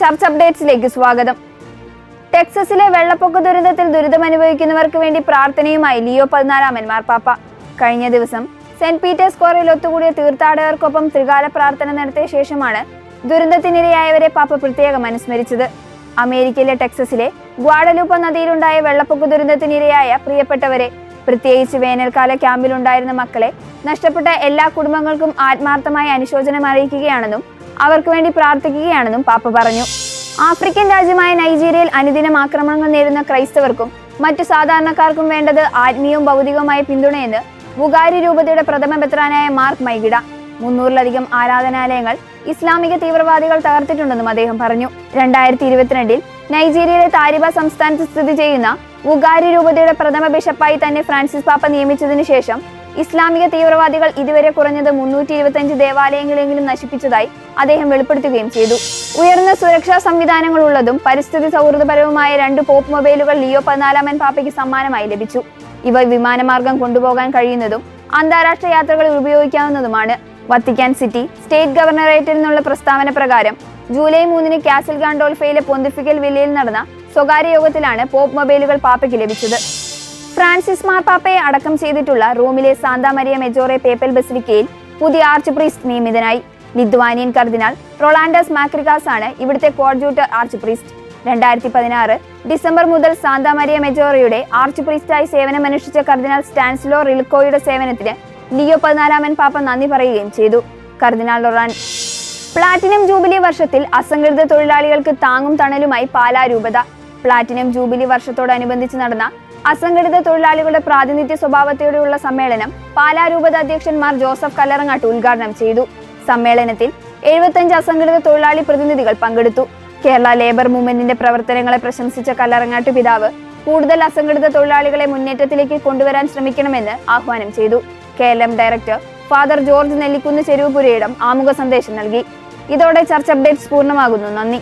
Church അപ്ഡേറ്റ്സിലേക്ക് സ്വാഗതം. ടെക്സസിലെ വെള്ളപ്പൊക്ക ദുരന്തത്തിൽ ദുരിതമനുഭവിക്കുന്നവർക്ക് വേണ്ടി പ്രാർത്ഥനയുമായി ലിയോ പതിനാലാമൻ മാർപ്പാപ്പ കഴിഞ്ഞ ദിവസം സെന്റ് പീറ്റേഴ്സ് സ്ക്വയറിൽ ഒത്തുകൂടിയ തീർത്ഥാടകർക്കൊപ്പം ത്രികാല പ്രാർത്ഥന നടത്തിയ ശേഷമാണ് ദുരന്തത്തിനിരയായവരെ പാപ്പ പ്രത്യേകം അനുസ്മരിച്ചത്. അമേരിക്കയിലെ ടെക്സസിലെ ഗ്വാഡലൂപ്പ നദിയിലുണ്ടായ വെള്ളപ്പൊക്ക ദുരന്തത്തിനിരയായ പ്രിയപ്പെട്ടവരെ പ്രത്യേകിച്ച് വേനൽക്കാല ക്യാമ്പിലുണ്ടായിരുന്ന മക്കളെ നഷ്ടപ്പെട്ട എല്ലാ കുടുംബങ്ങൾക്കും ആത്മാർത്ഥമായ അനുശോചനം അറിയിക്കുകയാണെന്നും അവർക്ക് വേണ്ടി പ്രാർത്ഥിക്കുകയാണെന്നും പാപ്പ പറഞ്ഞു. ആഫ്രിക്കൻ രാജ്യമായ നൈജീരിയയിൽ അനുദിനം ആക്രമണങ്ങൾ നേരിടുന്ന ക്രൈസ്തവർക്കും മറ്റു സാധാരണക്കാർക്കും വേണ്ടത് ആത്മീയവും ഭൗതികവുമായ പിന്തുണയെന്ന് ബുഗാരി രൂപതയുടെ പ്രഥമ ബെത്രാനായ മാർക്ക് മൈഗിഡ. മുന്നൂറിലധികം ആരാധനാലയങ്ങൾ ഇസ്ലാമിക തീവ്രവാദികൾ തകർത്തിട്ടുണ്ടെന്നും അദ്ദേഹം പറഞ്ഞു. രണ്ടായിരത്തി ഇരുപത്തിരണ്ടിൽ നൈജീരിയയിലെ താരിബ സംസ്ഥാനത്ത് സ്ഥിതി ചെയ്യുന്ന ഉഗാരി രൂപതയുടെ പ്രഥമ ബിഷപ്പായി തന്നെ ഫ്രാൻസിസ് പാപ്പ നിയമിച്ചതിനു ശേഷം ഇസ്ലാമിക തീവ്രവാദികൾ ഇതുവരെ കുറഞ്ഞത് മുന്നൂറ്റി ഇരുപത്തിയഞ്ച് ദേവാലയങ്ങളെങ്കിലും നശിപ്പിച്ചതായി അദ്ദേഹം വെളിപ്പെടുത്തുകയും ചെയ്തു. ഉയർന്ന സുരക്ഷാ സംവിധാനങ്ങൾ ഉള്ളതും പരിസ്ഥിതി സൗഹൃദപരവുമായ രണ്ട് പോപ്പ് മൊബൈലുകൾ ലിയോ പതിനാലാമൻ പാപ്പയ്ക്ക് സമ്മാനമായി ലഭിച്ചു. ഇവ വിമാനമാർഗം കൊണ്ടുപോകാൻ കഴിയുന്നതും അന്താരാഷ്ട്ര യാത്രകളിൽ ഉപയോഗിക്കാവുന്നതുമാണ്. വത്തിക്കാൻ സിറ്റി സ്റ്റേറ്റ് ഗവർണറേറ്റിൽ നിന്നുള്ള പ്രസ്താവന പ്രകാരം ജൂലൈ മൂന്നിന് കാസിൽ ഗാണ്ടോൾഫയിലെ പൊന്തിഫിക്കൽ വില്ലയിൽ നടന്ന സ്വകാര്യ യോഗത്തിലാണ് പോപ്പ് മൊബൈലുകൾ പാപ്പയ്ക്ക് ലഭിച്ചത്. ഫ്രാൻസിസ് മാർപ്പാപ്പയെ അടക്കം ചെയ്തിട്ടുള്ള റോമിലെ സാന്താ മരിയ മെജോറെ പേപ്പൽ ബസിലിക്കയിൽ പുതിയ ആർച്ച് പ്രീസ്റ്റ് നിയമിതനായി. ലിത്വാനിയൻ കർദിനാൾ റൊളാൻഡസ് മാക്രികാസ് ആണ് ഇവിടുത്തെ കോഡ്ജൂട്ടർ ആർച്ച് പ്രീസ്റ്റ്. രണ്ടായിരത്തി പതിനാറ് ഡിസംബർ മുതൽ സാന്താ മരിയ മെജോറയുടെ ആർച്ച് പ്രീസ്റ്റായി സേവനമനുഷ്ഠിച്ച കർദിനാൾ സ്റ്റാൻസ്ലോ റിൽക്കോയുടെ സേവനത്തിന് ലിയോ പതിനാലാമൻ പാപ്പ നന്ദി പറയുകയും ചെയ്തു. കർദിനാൾ റൊറാൻ പ്ലാറ്റിനം ജൂബിലി വർഷത്തിൽ അസംഘടിത തൊഴിലാളികൾക്ക് താങ്ങും തണലുമായി പാലാ രൂപത പ്ലാറ്റിനം ജൂബിലി വർഷത്തോടനുബന്ധിച്ച് നടന്ന അസംഘടിത തൊഴിലാളികളുടെ പ്രാതിനിധ്യ സ്വഭാവത്തോടെയുള്ള സമ്മേളനം പാലാ രൂപത അധ്യക്ഷൻമാർ ജോസഫ് കല്ലറങ്ങാട്ട് ഉദ്ഘാടനം ചെയ്തു. സമ്മേളനത്തിൽ എഴുപത്തഞ്ച് അസംഘടിത തൊഴിലാളി പ്രതിനിധികൾ പങ്കെടുത്തു. കേരള ലേബർ മൂവ്മെന്റിന്റെ പ്രവർത്തനങ്ങളെ പ്രശംസിച്ച കല്ലറങ്ങാട്ട് പിതാവ് കൂടുതൽ അസംഘടിത തൊഴിലാളികളെ മുന്നേറ്റത്തിലേക്ക് കൊണ്ടുവരാൻ ശ്രമിക്കണമെന്ന് ആഹ്വാനം ചെയ്തു. K L M director father George Nellikunnu Cheruvupurayidam ആമുഖ സന്ദേശം നൽകി. ഇതോടെ ചർച്ച അപ്ഡേറ്റ്സ് പൂർണമാകുന്നു. നന്ദി.